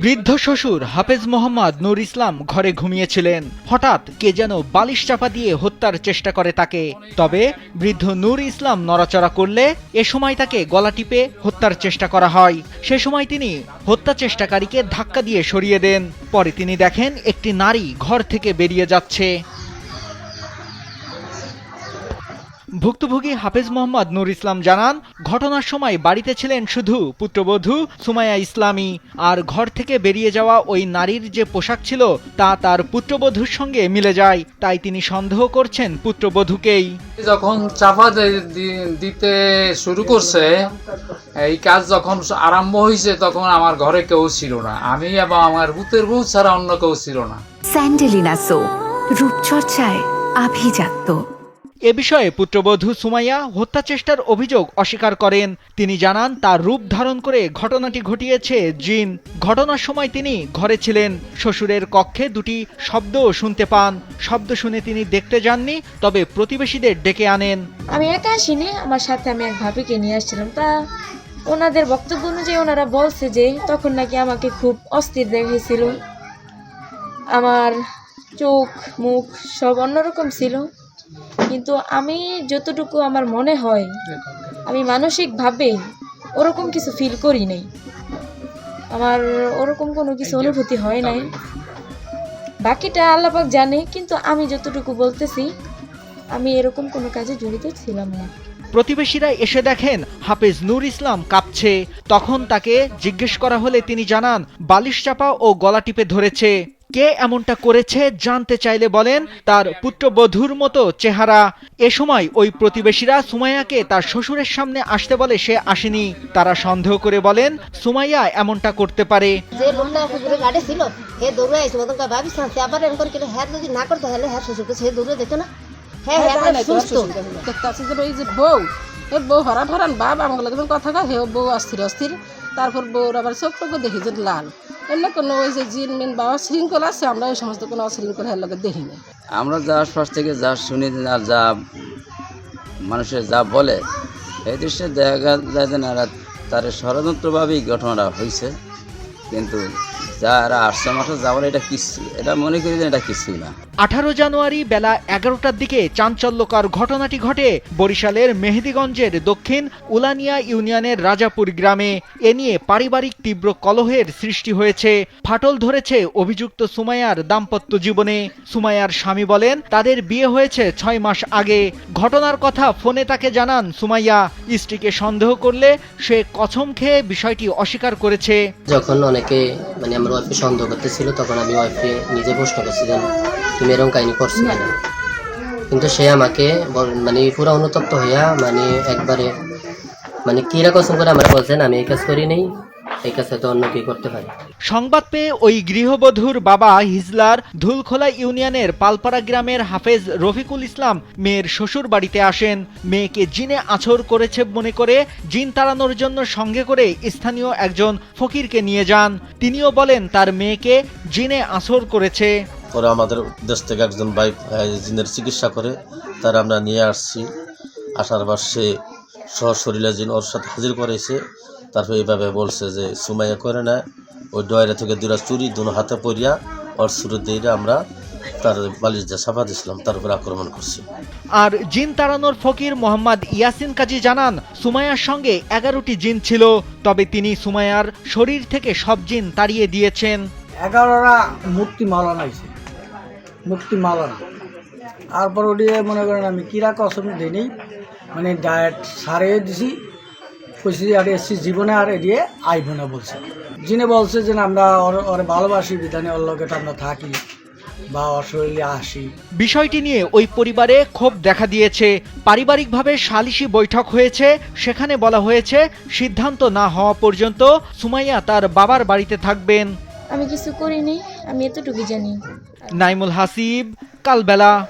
বৃদ্ধ শ্বশুর হাফেজ মোহাম্মদ নূর ইসলাম ঘরে ঘুমিয়েছিলেন। হঠাৎ কে যেন বালিশ চাপা দিয়ে হত্যার চেষ্টা করে তাকে। তবে বৃদ্ধ নূর ইসলাম নড়াচড়া করলে এ সময় তাকে গলা টিপে হত্যার চেষ্টা করা হয়। সে সময় তিনি হত্যা চেষ্টাকারীকে ধাক্কা দিয়ে সরিয়ে দেন। পরে তিনি দেখেন একটি নারী ঘর থেকে বেরিয়ে যাচ্ছে। ভুক্তভোগী হাফেজ মোহাম্মদ নূর ইসলাম জানান ঘটনার সময় বাড়িতে ছিলেন শুধু পুত্রবধূ সুমাইয়া ইসলামী। আর ঘর থেকে বেরিয়ে যাওয়া ওই নারীর যে পোশাক ছিল তা তার পুত্রবধূর সঙ্গে মিলে যায়। তাই তিনি সন্দেহ করছেন পুত্রবধূকেই। যখন চাপা দিতে শুরু করছে এই কাজ যখন আরম্ভ হয়েছে তখন আমার ঘরে কেউ ছিল না। আমি এবং আমার ভূতের বউ ছাড়া অন্য কেউ ছিল না। স্যান্ডেলিনা সো রূপচর্চায় আভিজাত্য। এ বিষয়ে পুত্রবধূ সুমাইয়া হত্যা চেষ্টার অভিযোগ অস্বীকার করেন। তিনি জানান, তার রূপ ধারণ করে ঘটনাটি ঘটিয়েছে জিন। ঘটনার সময় তিনি ঘরে ছিলেন। শ্বশুরের কক্ষে দুটি শব্দও শুনতে পান। শব্দ শুনে তিনি দেখতে যাননি, তবে প্রতিবেশীদের ডেকে আনেন। আমি একা আসিনি, আমার সাথে আমি এক ভাবিকে নিয়ে আসছিলাম। তা ওনাদের বক্তব্য অনুযায়ী ওনারা বলছে যে, তখন নাকি আমাকে খুব অস্থির দেখাইছিল। আমার চোখ, মুখ সব অন্যরকম ছিল। কিন্তু আমি যতটুকু আমার মনে হয় আমি মানসিকভাবে ওরকম কিছু ফিল করি নাই। আমার ওরকম কোনো কিছু অনুভূতি হয় নাই। বাকিটা আল্লাপাক জানে কিন্তু আমি যতটুকু বলতেছি আমি এরকম কোনো কাজে জড়িত ছিলাম না। প্রতিবেশীরা এসে দেখেন হাফেজ নূর ইসলাম কাঁপছে। তখন তাকে জিজ্ঞেস করা হলে তিনি জানান বালিশ চাপা ও গলা টিপে ধরেছে। কে এমনটা করেছে জানতে চাইলে বলেন তার পুত্রবধূর মতো চেহারা। এ সময় ওই প্রতিবেশীরা সুমাইয়াকে তার শ্বশুরের সামনে আসতে বলে সে আসেনি। তারা সন্দেহ করে বলেন সুমাইয়া এমনটা করতে পারে। যে লোকটা কুকুরে গাড়ি ছিল হে দৌড়ে আইসি মতন করে ভাবি শান্তি আবার এরকম করে কেটে হ্যাঁ যদি না করতে হলে হ্যাঁ শ্বশুরকে সে দৌড়ে দেখতো না। হ্যাঁ হ্যাঁ একটা সুস্থ। এই যে বউ এ বউ হরান হরান বাপ যখন কথা কয়? হে বউ অস্থির অস্থির। তারপর বউর আবার চোখ টোকে দেখি যে লাল। এমনি কোনো ওই যে জিন মিন বা অশৃঙ্খল আছে, আমরা ওই সমস্ত কোনো অশৃঙ্খল হের লগে দেখি আমরা যা আশপাশ থেকে যা শুনি আর যা মানুষের যা বলে, এই দৃশ্যে দেখা যায় যে না, তার ষড়যন্ত্রভাবেই ঘটনাটা হয়েছে কিন্তু যারা আসছে মাঠে যা এটা কিছু এটা মনে করি এটা কিছুই না। আঠারো জানুয়ারি বেলা এগারোটার দিকে চাঞ্চল্যকর ঘটনাটি ঘটে বরিশালের মেহেদিগঞ্জের দক্ষিণ উলানিয়া ইউনিয়নের রাজাপুর গ্রামে। এ নিয়ে পারিবারিক তীব্র কলহের সৃষ্টি হয়েছে। ফাটল ধরেছে অভিযুক্ত সুমাইয়ার দাম্পত্য জীবনে। সুমাইয়ার স্বামী বলেন তাদের বিয়ে হয়েছে ছয় মাস আগে। ঘটনার কথা ফোনে তাকে জানান সুমাইয়া। স্ত্রীকে সন্দেহ করলে সে কছম খেয়ে বিষয়টি অস্বীকার করেছে। যখন অনেকে মানে আমার ওয়াইফকে সন্দেহ করতেছিল, তখন আমি ওয়াইফে নিজে প্রশ্ন করছি যেন তুমি এরকম কাহিনী করছ কেন? কিন্তু সে আমাকে মানে পুরো অনুতপ্ত হইয়া মানে একবারে মানে কীরা কসম করে আমরা বলছেন, আমি এই কাজ করি নেই এই কাজ হয়তো অন্য কি করতে পারে? সংবাদ পেয়ে ওই গৃহবধূর বাবা হিজলার ধুলখোলা ইউনিয়নের পালপাড়া গ্রামের হাফেজ রফিকুল ইসলাম মেয়ের শ্বশুর বাড়িতে আসেন। মেয়েকে জিনে আছর করেছে মনে করে জিন তাড়ানোর জন্য সঙ্গে করে স্থানীয় একজন ফকিরকে নিয়ে যান। তিনিও বলেন তার মেয়েকে জিনে আছর করেছে। পরে আমাদের দেশ থেকে একজন ভাই জিনের চিকিৎসা করে তার আমরা নিয়ে আসছি। আসার পর সে সশরীরে জিন ওর সাথে হাজির করেছে। তারপর এইভাবে বলছে যে সুমাইয়া করে না ওই ডয়রা থেকে দুরা চুরি দুনো হাতে পরিয়া ওর শুরু দিয়ে আমরা তার বালিশ দিয়ে সাফা দিয়েছিলাম তার উপর আক্রমণ করছি। আর জিন তাড়ানোর ফকির মোহাম্মদ ইয়াসিন কাজী জানান সুমাইয়ার সঙ্গে এগারোটি জিন ছিল তবে তিনি সুমাইয়ার শরীর থেকে সব জিন তাড়িয়ে দিয়েছেন। এগারোটা মূর্তি মালানো হয়েছে মূর্তি মালানো তারপর ওটিয়ে মনে করেন আমি কিরা কসম দিই মানে ডায়েট সারিয়ে দিছি কইছি আর এসছি জীবনে আর এড়িয়ে আইব না বলছে। যিনি বলছে যে আমরা ওর- ওরে ভালোবাসি বিধানে ওর লগে তো আমরা থাকি বা ওর আসি। বিষয়টি নিয়ে ওই পরিবারে ক্ষোভ দেখা দিয়েছে। পারিবারিকভাবে সালিশি বৈঠক হয়েছে। সেখানে বলা হয়েছে সিদ্ধান্ত না হওয়া পর্যন্ত সুমাইয়া তার বাবার বাড়িতে থাকবেন। আমি কিছু করিনি আমি এতটুকু জানি। নাইমুল হাসিব কালবেলা।